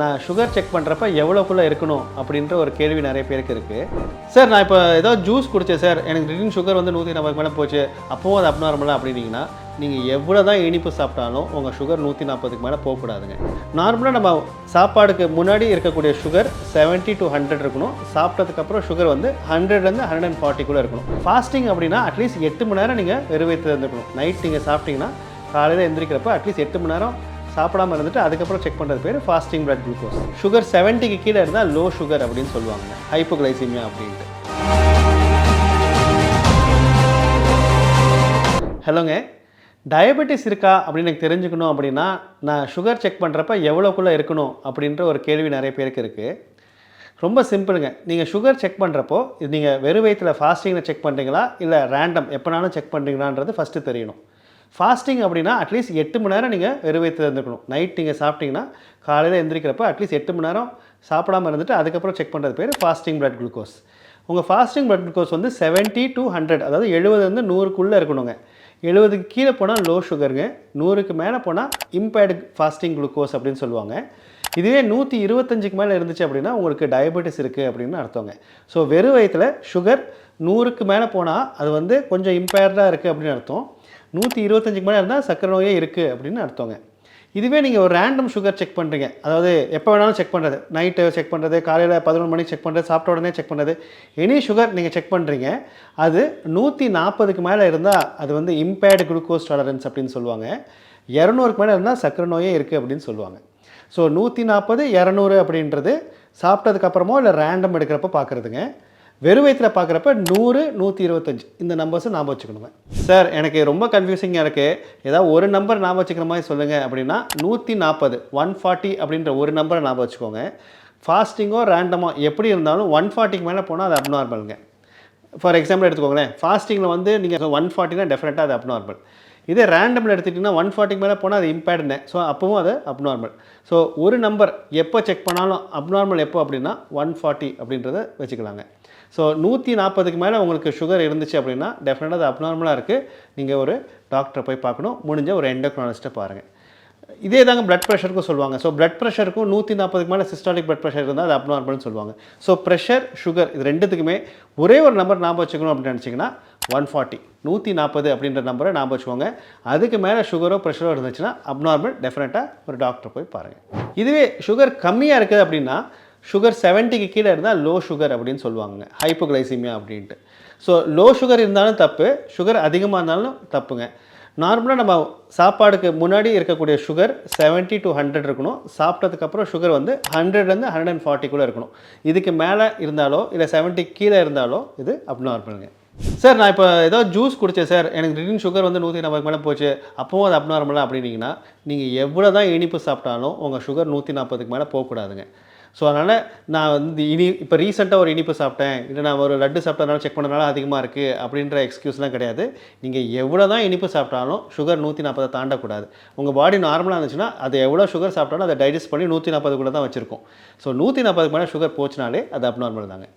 நான் sugar check பண்ணுறப்ப எவ்வளோக்குள்ளே இருக்கணும் அப்படின்ற ஒரு கேள்வி நிறைய பேருக்கு இருக்குது சார் நான் இப்போ ஏதோ ஜூஸ் குடித்தேன் சார் எனக்கு ரிட்டன் சுகர் வந்து நூற்றி நாற்பது மேலே போச்சு. அப்போவும் அது அப்நார்மலாக அப்படின்னீங்கன்னா நீங்கள் எவ்வளோ தான் இனிப்பு சாப்பிட்டாலும் உங்கள் சுகர் நூற்றி நாற்பதுக்கு மேலே போகக்கூடாதுங்க நார்மலாக நம்ம சாப்பாடுக்கு முன்னாடி இருக்கக்கூடிய சுகர் 70 டு ஹண்ட்ரட் இருக்கணும். சாப்பிட்டதுக்கப்புறம் சுகர் வந்து ஹண்ட்ரட்லேருந்து ஹண்ட்ரட் அண்ட் ஃபார்ட்டிக்குள்ளே இருக்கணும். ஃபாஸ்டிங் அப்படின்னா அட்லீஸ்ட் எட்டு மணி நேரம் நீங்கள் வெறுவைத்து இருந்துக்கணும். நைட் நீங்கள் சாப்பிட்டீங்கன்னா காலையில் எந்திரிக்கிறப்ப அட்லீஸ்ட் எட்டு மணி நேரம் சாப்பிடாம இருந்துட்டு அதுக்கப்புறம் செக் பண்ணுறது பேர் ஃபாஸ்டிங் பிளட் குளுக்கோஸ் சுகர் செவன்ட்டிக்கு கீழே இருந்தால் லோ சுகர் அப்படின்னு சொல்லுவாங்க. ஹைப்போகிளைசிமியா அப்படின்ட்டு. ஹலோங்க டயபெட்டிஸ் இருக்கா அப்படின்னு எனக்கு தெரிஞ்சுக்கணும் அப்படின்னா நான் சுகர் செக் பண்ணுறப்ப எவ்வளோக்குள்ளே இருக்கணும் அப்படின்ற ஒரு கேள்வி நிறைய பேருக்கு இருக்குது ரொம்ப சிம்பிளுங்க நீங்கள் சுகர் செக் பண்ணுறப்போ இது நீங்கள் வெறும் வயிற்றில் ஃபாஸ்டிங்கில் செக் பண்ணுறீங்களா இல்லை ரேண்டம் எப்போனாலும் செக் பண்ணுறீங்களான்றது ஃபஸ்ட்டு தெரியணும் ஃபாஸ்டிங் அப்படின்னா அட்லீஸ்ட் எட்டு மணி நேரம் நீங்கள் வெறும் வயிற்றில் இருந்துக்கணும் நைட் நீங்கள் சாப்பிட்டீங்கன்னா காலையில் எந்திரிக்கிறப்ப அட்லீஸ்ட் எட்டு மணி நேரம் சாப்பிடாம இருந்துட்டு அதுக்கப்புறம் செக் பண்ணுறது பேர் ஃபாஸ்டிங் பிளட் குளுக்கோஸ் உங்கள் ஃபாஸ்டிங் பிளட் குளுக்கோஸ் வந்து 70 டு ஹண்ட்ரட் அதாவது எழுபதுலேருந்து நூறுக்குள்ளே இருக்கணுங்க. எழுபதுக்கு கீழே போனால் லோ சுகருங்க நூறுக்கு மேலே போனால் இம்பேர்டு ஃபாஸ்டிங் குளுக்கோஸ் அப்படின்னு சொல்லுவாங்க. இதுவே நூற்றி இருபத்தஞ்சுக்கு மேலே இருந்துச்சு அப்படின்னா உங்களுக்கு டயபெட்டிஸ் இருக்குது அப்படின்னு அர்த்தங்க. ஸோ வெறும் வயத்தில் சுகர் நூறுக்கு மேலே போனால் அது வந்து கொஞ்சம் இம்பேர்டாக இருக்குது அப்படின்னு அர்த்தம். நூற்றி இருபத்தஞ்சுக்கு மேலே இருந்தால் சக்கரை நோயே இருக்குது அப்படின்னு அர்த்தங்க. இதுவே நீங்கள் ஒரு ரேண்டம் சுகர் செக் பண்ணுறீங்க அதாவது எப்போ வேணாலும் செக் பண்ணுறது நைட்டு செக் பண்ணுறது காலையில் பதினொன்று மணிக்கு செக் பண்ணுறது சாப்பிட்ட உடனே செக் பண்ணுறது எனி சுகர் நீங்கள் செக் பண்ணுறீங்க அது நூற்றி நாற்பதுக்கு மேலே இருந்தால் அது வந்து இம்பேர்டு குளுக்கோஸ் டாலரன்ஸ் அப்படின்னு சொல்லுவாங்க. இரநூறுக்கு மேலே இருந்தால் சக்கரை நோயே இருக்குது அப்படின்னு சொல்லுவாங்க. ஸோ நூற்றி நாற்பது இரநூறு அப்படின்றது சாப்பிட்டதுக்கப்புறமோ இல்லை ரேண்டம் எடுக்கிறப்ப பார்க்குறதுங்க. வெறும் வயிற்றில் பார்க்குறப்ப நூறு நூற்றி இருபத்தஞ்சு இந்த நம்பர்ஸை ஞாபகம் வச்சுக்கணுங்க. சார் எனக்கு ரொம்ப கன்ஃபியூசிங்காக இருக்குது ஏதாவது ஒரு நம்பர் ஞாபகம் வச்சுக்கிற மாதிரி சொல்லுங்கள் அப்படின்னா நூற்றி நாற்பது ஒன் ஃபார்ட்டி அப்படின்ற ஒரு நம்பரை ஞாபகம் வச்சுக்கோங்க. ஃபாஸ்டிங்கோ ரேண்டமோ எப்படி இருந்தாலும் ஒன் ஃபார்ட்டிக்கு மேலே போனால் அது அப்நார்மலுங்க ஃபார் எக்ஸாம்பிள் எடுத்துக்கோங்களேன். ஃபாஸ்டிங்கில் வந்து நீங்கள் ஒன் ஃபார்ட்டினா டெஃபினட்டாக அது அப்நார்மல் இதே ரேண்டமில் எடுத்துக்கிட்டிங்கன்னா ஒன் ஃபார்ட்டிக்கு மேலே போனால் அது இம்பேர்டுன்னு ஸோ அப்பவும் அது அப்நார்மல் ஸோ ஒரு நம்பர் எப்போ செக் பண்ணாலும் அப்நார்மல் எப்போ அப்படின்னா ஒன் ஃபார்ட்டி அப்படின்றத வச்சுக்கலாங்க. ஸோ நூற்றி நாற்பதுக்கு மேலே உங்களுக்கு சுகர் இருந்துச்சு அப்படின்னா டெஃபினட்டாக அது அப்நார்மலாக இருக்குது நீங்கள் ஒரு டாக்டரை போய் பார்க்கணும். முடிஞ்ச ஒரு எண்டோக்ரானிஸ்ட்டை பாருங்கள் இதே தாங்க பிளட் ப்ரெஷருக்கும் சொல்லுவாங்க. ஸோ பிளட் ப்ரெஷருக்கும் நூற்றி நாற்பதுக்கு மேலே சிஸ்டாலிக் பிளட் ப்ரெஷர் இருந்தால் அது அப்நார்மல்னு சொல்லுவாங்க. ஸோ ப்ரெஷர் சுகர் இது ரெண்டுத்துக்குமே ஒரே ஒரு நம்பர் ஞாபகம் வச்சுக்கணும் அப்படின்னு நினச்சிங்கன்னா ஒன் ஃபார்ட்டி நூற்றி நாற்பது அப்படின்ற நம்பரை ஞாபகம் வச்சுக்கோங்க. அதுக்கு மேலே சுகரோ ப்ரெஷரோ இருந்துச்சுன்னா அப்நார்மல் டெஃபினட்டாக ஒரு டாக்டர் போய் பாருங்கள் இதுவே சுகர் கம்மியாக இருக்குது அப்படின்னா சுகர் செவன்ட்டிக்கு கீழே இருந்தால் லோ சுகர் அப்படின்னு சொல்லுவாங்க ஹைப்போகிளைசிமியா அப்படின்ட்டு. ஸோ லோ சுகர் இருந்தாலும் தப்பு சுகர் அதிகமாக இருந்தாலும் தப்புங்க. நார்மலாக நம்ம சாப்பாடுக்கு முன்னாடி இருக்கக்கூடிய சுகர் 70 டு ஹண்ட்ரட் இருக்கணும். சாப்பிட்டதுக்கப்புறம் சுகர் வந்து ஹண்ட்ரட்லேருந்து ஹண்ட்ரட் அண்ட் ஃபார்ட்டிக்குள்ளே இருக்கணும். இதுக்கு மேலே இருந்தாலோ இல்லை 70 கீழே இருந்தாலோ இது அப்நார்மலுங்க சார் நான் இப்போ ஏதோ ஜூஸ் குடித்தேன் சார் எனக்கு திடீர்னு சுகர் வந்து நூற்றி நாற்பது மேலே போச்சு. அப்போவும் அது அப்நார்மலாக அப்படின்னீங்கன்னா நீங்கள் எவ்வளோ தான் இனிப்பு சாப்பிட்டாலும் உங்கள் சுகர் நூற்றி நாற்பதுக்கு மேலே போகக்கூடாதுங்க. ஸோ அதனால் நான் வந்து இனி இப்போ ரீசெண்டாக ஒரு இனிப்பு சாப்பிட்டேன். இல்லை நான் ஒரு லட்டு சாப்பிட்டதுனால செக் பண்ணதுனால அதிகமாக இருக்குது அப்படின்ற எக்ஸ்கியூஸ்லாம் கிடையாது. நீங்கள் எவ்வளோ தான் இனிப்பு சாப்பிட்டாலும் சுகர் நூற்றி நாற்பதை தாண்டக்கூடாது உங்கள் பாடி நார்மலாக இருந்துச்சுன்னா அது எவ்வளோ சுகர் சாப்பிட்டாலும் அதை டைஜஸ்ட் பண்ணி நூற்றி நாற்பதுக்குள்ளே தான் வச்சுருக்கோம். ஸோ நூற்றி நாற்பதுக்கு மேலே சுகர் போச்சுனாலே அது அப்நார்மல் தாங்க.